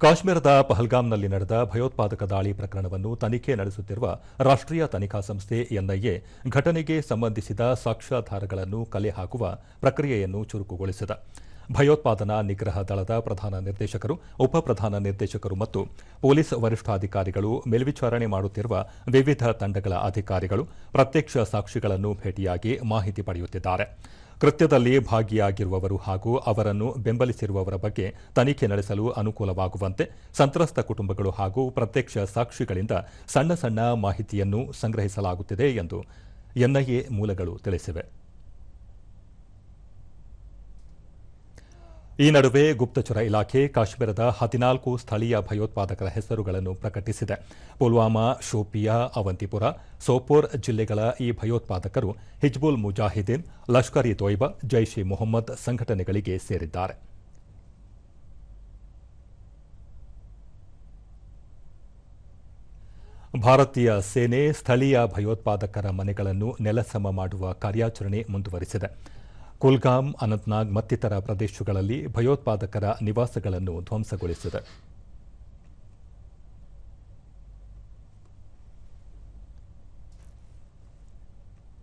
ಕಾಶ್ಮೀರದ ಪಹಲ್ಗಾಮ್ನಲ್ಲಿ ನಡೆದ ಭಯೋತ್ಪಾದಕ ದಾಳಿ ಪ್ರಕರಣವನ್ನು ತನಿಖೆ ನಡೆಸುತ್ತಿರುವ ರಾಷ್ಟೀಯ ತನಿಖಾ ಸಂಸ್ಥೆ ಎನ್ಐಎ ಘಟನೆಗೆ ಸಂಬಂಧಿಸಿದ ಸಾಕ್ಷ್ಯಾಧಾರಗಳನ್ನು ಕಲೆ ಹಾಕುವ ಪ್ರಕ್ರಿಯೆಯನ್ನು ಚುರುಕುಗೊಳಿಸಿದೆ. ಭಯೋತ್ಪಾದನಾ ನಿಗ್ರಹ ದಳದ ಪ್ರಧಾನ ನಿರ್ದೇಶಕರು ಉಪಪ್ರಧಾನ ನಿರ್ದೇಶಕರು ಮತ್ತು ಪೊಲೀಸ್ ವರಿಷ್ಠಾಧಿಕಾರಿಗಳು ಮೇಲ್ವಿಚಾರಣೆ ಮಾಡುತ್ತಿರುವ ವಿವಿಧ ತಂಡಗಳ ಅಧಿಕಾರಿಗಳು ಪ್ರತ್ಯಕ್ಷ ಸಾಕ್ಷಿಗಳನ್ನು ಭೇಟಿಯಾಗಿ ಮಾಹಿತಿ ಪಡೆಯುತ್ತಿದ್ದಾರೆ. ಕೃತ್ಯದಲ್ಲಿ ಭಾಗಿಯಾಗಿರುವವರು ಹಾಗೂ ಅವರನ್ನು ಬೆಂಬಲಿಸಿರುವವರ ಬಗ್ಗೆ ತನಿಖೆ ನಡೆಸಲು ಅನುಕೂಲವಾಗುವಂತೆ ಸಂತ್ರಸ್ತ ಕುಟುಂಬಗಳು ಹಾಗೂ ಪ್ರತ್ಯಕ್ಷ ಸಾಕ್ಷಿಗಳಿಂದ ಸಣ್ಣ ಸಣ್ಣ ಮಾಹಿತಿಯನ್ನು ಸಂಗ್ರಹಿಸಲಾಗುತ್ತಿದೆ ಎಂದು ಎನ್ಐಎ ಮೂಲಗಳು ತಿಳಿಸಿವೆ. ಈ ನಡುವೆ ಗುಪ್ತಚರ ಇಲಾಖೆ ಕಾಶ್ಮೀರದ ಹದಿನಾಲ್ಕು ಸ್ಥಳೀಯ ಭಯೋತ್ಪಾದಕರ ಹೆಸರುಗಳನ್ನು ಪ್ರಕಟಿಸಿದೆ. ಪುಲ್ವಾಮಾ, ಶೋಪಿಯಾ, ಅವಂತಿಪುರ, ಸೋಪೋರ್ ಜಿಲ್ಲೆಗಳ ಈ ಭಯೋತ್ಪಾದಕರು ಹಿಜ್ಬುಲ್ ಮುಜಾಹಿದೀನ್ ಲಷ್ಕರ್ ಇ ತೊಯ್ಬಾ ಜೈಷ್ ಇ ಮೊಹಮ್ಮದ್ ಸಂಘಟನೆಗಳಿಗೆ ಸೇರಿದ್ದಾರೆ. ಭಾರತೀಯ ಸೇನೆ ಸ್ಥಳೀಯ ಭಯೋತ್ಪಾದಕರ ಮನೆಗಳನ್ನು ನೆಲಸಮ ಮಾಡುವ ಕಾರ್ಯಾಚರಣೆ ಮುಂದುವರಿಸಿದೆ. ಕುಲ್ಗಾಮ್ ಅನಂತ್ನಾಗ್ ಮತ್ತಿತರ ಪ್ರದೇಶಗಳಲ್ಲಿ ಭಯೋತ್ಪಾದಕರ ನಿವಾಸಗಳನ್ನು ಧ್ವಂಸಗೊಳಿಸಿದೆ.